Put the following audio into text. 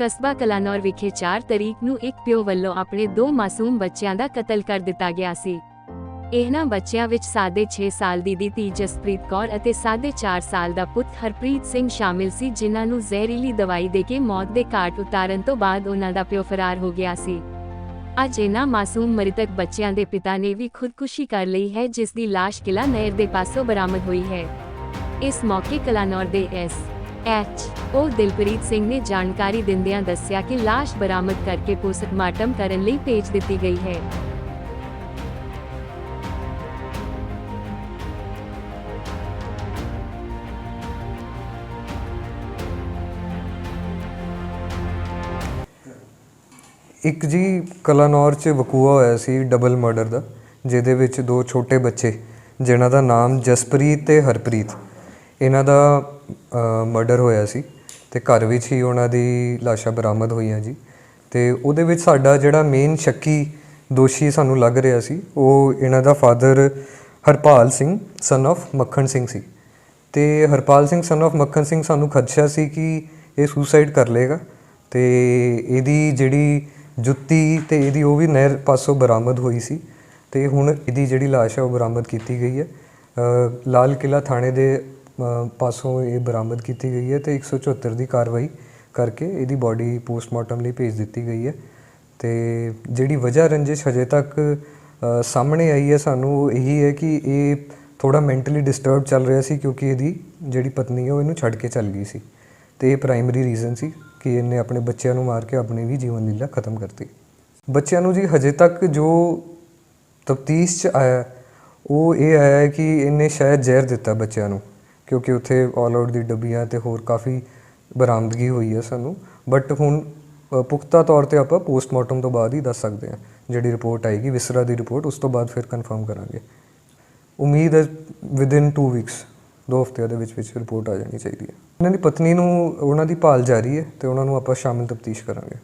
ਕਸਬਾ ਕਲਾਨੌਰ ਵਿਖੇ 4 ਤਰੀਕ ਨੂੰ ਇੱਕ ਪਿਓ ਵੱਲੋਂ ਆਪਣੇ ਦੋ ਮਾਸੂਮ ਬੱਚਿਆਂ ਦਾ ਕਤਲ ਕਰ ਦਿੱਤਾ ਗਿਆ ਸੀ। ਇਹਨਾਂ ਬੱਚਿਆਂ ਵਿੱਚ ਸਾਢੇ 6 ਸਾਲ ਦੀ ਦੀ ਧੀ ਜਸਪ੍ਰੀਤ ਕੌਰ ਅਤੇ ਸਾਢੇ 4 ਸਾਲ ਦਾ ਪੁੱਤ ਹਰਪ੍ਰੀਤ ਸਿੰਘ ਸ਼ਾਮਿਲ ਸੀ, ਜਿਨ੍ਹਾਂ ਨੂੰ ਜ਼ਹਿਰੀਲੀ ਦਵਾਈ ਦੇ ਕੇ ਮੌਤ ਦੇ ਘਾਟ ਉਤਾਰਨ ਤੋਂ ਬਾਅਦ ਉਹਨਾਂ ਦਾ ਪਿਓ ਫਰਾਰ ਹੋ ਗਿਆ ਸੀ। ਅੱਜ ਇਹਨਾਂ ਮਾਸੂਮ ਮ੍ਰਿਤਕ ਬੱਚਿਆਂ ਦੇ ਪਿਤਾ ਨੇ ਵੀ ਖੁਦਕੁਸ਼ੀ ਕਰ ਲਈ ਹੈ, ਜਿਸ ਦੀ ਲਾਸ਼ ਕਿਲਾ ਨਹਿਰ ਦੇ ਪਾਸੋਂ ਬਰਾਮਦ ਹੋਈ ਹੈ। ਇਸ ਮੌਕੇ ਕਲਾਨੌਰ ਦੇ ਐਸ ਐਚ ਉਹ ਦਿਲਪ੍ਰੀਤ ਸਿੰਘ ਨੇ ਜਾਣਕਾਰੀ ਦਿੰਦਿਆਂ ਦੱਸਿਆ ਕਿ ਲਾਸ਼ ਬਰਾਮਦ ਕਰਕੇ ਪੋਸਟਮਾਰਟਮ ਕਰਨ ਲਈ ਭੇਜ ਦਿੱਤੀ ਗਈ ਹੈ। ਇੱਕ ਜੀ ਕਲਾਨੌਰ 'ਚ ਵਕੂਆ ਹੋਇਆ ਸੀ ਡਬਲ ਮਰਡਰ ਦਾ, ਜਿਹਦੇ ਵਿੱਚ ਦੋ ਛੋਟੇ ਬੱਚੇ ਜਿਨ੍ਹਾਂ ਦਾ ਨਾਮ ਜਸਪ੍ਰੀਤ ਤੇ ਹਰਪ੍ਰੀਤ। ਇਹਨਾਂ ਦਾ ਮਰਡਰ ਹੋਇਆ ਸੀ ਤੇ ਘਰ ਵਿੱਚ ਹੀ ਉਹਨਾਂ ਦੀ ਲਾਸ਼ਾਂ ਬਰਾਮਦ ਹੋਈਆਂ ਜੀ। ਤੇ ਉਹਦੇ ਵਿੱਚ ਸਾਡਾ ਜਿਹੜਾ ਮੇਨ ਸ਼ੱਕੀ ਦੋਸ਼ੀ ਸਾਨੂੰ ਲੱਗ ਰਿਹਾ ਸੀ, ਉਹ ਇਹਨਾਂ ਦਾ ਫਾਦਰ ਹਰਪਾਲ ਸਿੰਘ ਸਨ of ਮੱਖਣ ਸਿੰਘ ਸੀ। ਤੇ ਹਰਪਾਲ ਸਿੰਘ ਸਨ of ਮੱਖਣ ਸਿੰਘ ਸਾਨੂੰ ਖਦਸ਼ਾ ਸੀ ਕਿ ਇਹ ਸੁਸਾਈਡ ਕਰ ਲਏਗਾ ਤੇ ਇਹਦੀ ਜਿਹੜੀ ਜੁੱਤੀ ਤੇ ਇਹਦੀ ਉਹ ਵੀ ਨਹਿਰ ਪਾਸੋਂ ਬਰਾਮਦ ਹੋਈ ਸੀ ਤੇ ਹੁਣ ਇਹਦੀ ਜਿਹੜੀ ਲਾਸ਼ ਹੈ ਉਹ ਬਰਾਮਦ ਕੀਤੀ ਗਈ ਹੈ। ਲਾਲ ਕਿਲਾ ਥਾਣੇ ਦੇ ਪਾਸੋਂ ਇਹ ਬਰਾਮਦ ਕੀਤੀ ਗਈ ਹੈ ਤੇ 174 ਦੀ ਕਾਰਵਾਈ ਕਰਕੇ ਇਹਦੀ ਬਾਡੀ ਪੋਸਟਮਾਰਟਮ ਲਈ ਭੇਜ ਦਿੱਤੀ ਗਈ ਹੈ। ਤੇ ਜਿਹੜੀ ਵਜ੍ਹਾ ਰੰਜਿਸ਼ ਹਜੇ ਤੱਕ ਸਾਹਮਣੇ ਆਈ ਹੈ, ਸਾਨੂੰ ਉਹ ਇਹੀ ਹੈ ਕਿ ਇਹ ਥੋੜਾ ਮੈਂਟਲੀ ਡਿਸਟਰਬ ਚੱਲ ਰਿਹਾ ਸੀ ਕਿਉਂਕਿ ਇਹਦੀ ਜਿਹੜੀ ਪਤਨੀ ਹੈ ਉਹ ਇਹਨੂੰ ਛੱਡ ਕੇ ਚੱਲ ਗਈ ਸੀ। ਤੇ ਇਹ ਪ੍ਰਾਇਮਰੀ ਰੀਜ਼ਨ ਸੀ ਕਿ ਇਹਨੇ ਆਪਣੇ ਬੱਚਿਆਂ ਨੂੰ ਮਾਰ ਕੇ ਆਪਣੀ ਵੀ ਜੀਵਨ ਲੀਲਾ ਖਤਮ ਕਰਤੀ। ਬੱਚਿਆਂ ਨੂੰ ਜੀ ਹਜੇ ਤੱਕ ਜੋ ਤਫਤੀਸ਼ ਚ ਆਇਆ, ਉਹ ਇਹ ਆਇਆ ਕਿ ਇਹਨੇ ਸ਼ਾਇਦ ਜ਼ਹਿਰ ਦਿੱਤਾ ਬੱਚਿਆਂ ਨੂੰ। ਕਿਉਂਕਿ ਉੱਥੇ ਆਲ ਆਊਟ ਦੀ ਡੱਬੀਆਂ ਤੇ ਹੋਰ ਕਾਫੀ ਬਰਾਮਦਗੀ ਹੋਈ ਹੈ ਸਾਨੂੰ। ਬਟ ਹੁਣ ਪੁਖਤਾ ਤੌਰ ਤੇ ਆਪਾਂ ਪੋਸਟਮਾਰਟਮ ਤੋਂ ਬਾਅਦ ਹੀ ਦੱਸ ਸਕਦੇ ਹਾਂ ਜਿਹੜੀ ਰਿਪੋਰਟ ਆਏਗੀ, ਵਿਸਰਾ ਦੀ ਰਿਪੋਰਟ ਉਸ ਤੋਂ ਬਾਅਦ ਫਿਰ ਕਨਫਰਮ ਕਰਾਂਗੇ। ਉਮੀਦ ਹੈ ਵਿਦਿਨ 2 ਵੀਕਸ ਦੋ ਹਫ਼ਤਿਆਂ ਦੇ ਵਿੱਚ ਵਿੱਚ ਰਿਪੋਰਟ ਆ ਜਾਣੀ ਚਾਹੀਦੀ ਹੈ ਉਹਨਾਂ ਦੀ ਪਤਨੀ ਨੂੰ, ਉਹਨਾਂ ਦੀ ਭਾਲ ਜਾਰੀ ਹੈ ਤੇ ਉਹਨਾਂ ਨੂੰ ਆਪਾਂ ਸ਼ਾਮਿਲ ਤਫਤੀਸ਼ ਕਰਾਂਗੇ।